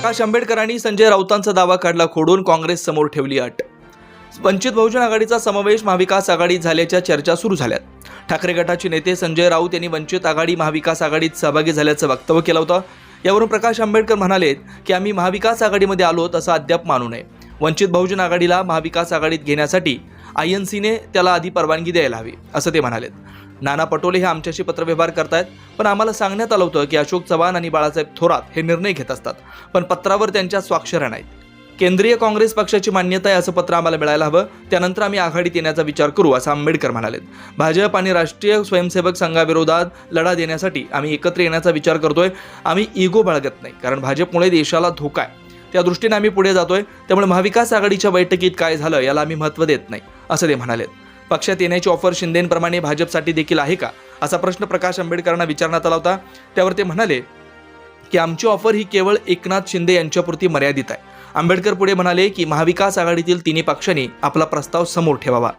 प्रकाश आंबेडकरांनी संजय राऊतांचा दावा काढला खोडून काँग्रेस समोर ठेवली अट. वंचित बहुजन आघाडीचा समावेश महाविकास आघाडीत झाल्याच्या चर्चा सुरू झाल्यात. ठाकरे गटाचे नेते संजय राऊत यांनी वंचित आघाडी महाविकास आघाडीत सहभागी झाल्याचं वक्तव्य केलं होतं. यावरून प्रकाश आंबेडकर म्हणाले की आम्ही महाविकास आघाडीमध्ये आलो असं अद्याप मानू नये. वंचित बहुजन आघाडीला महाविकास आघाडीत घेण्यासाठी आय एन सीने त्याला आधी परवानगी द्यायला हवी असं ते म्हणालेत. नाना पटोले हे आमच्याशी पत्रव्यवहार करतायत पण आम्हाला सांगण्यात आलं होतं की अशोक चव्हाण आणि बाळासाहेब थोरात हे निर्णय घेत असतात पण पत्रावर त्यांच्या स्वाक्षऱ्या नाहीत. केंद्रीय काँग्रेस पक्षाची मान्यता आहे असं पत्र आम्हाला मिळायला हवं त्यानंतर आम्ही आघाडीत येण्याचा विचार करू असं आंबेडकर म्हणालेत. भाजप आणि राष्ट्रीय स्वयंसेवक संघाविरोधात लढा देण्यासाठी आम्ही एकत्र येण्याचा विचार करतोय आम्ही इगो बाळगत नाही कारण भाजपमुळे देशाला धोका आहे. त्या दृष्टीने आम्ही पुढे जातोय. त्यामुळे महाविकास आघाडीच्या बैठकीत काय झालं याला आम्ही महत्त्व देत नाही असं ते म्हणालेत. पक्षात येण्याची ऑफर शिंदेप्रमाणे भाजपसाठी देखील आहे का? असा प्रश्न प्रकाश आंबेडकरांना विचारण्यात आला होता. त्यावर ते म्हणाले की आमची ऑफर ही केवळ एकनाथ शिंदे यांच्यापुरती मर्यादित आहे. आंबेडकर पुढे म्हणाले की महाविकास आघाडीतील तिन्ही पक्षांनी आपला प्रस्ताव समोर ठेवावा.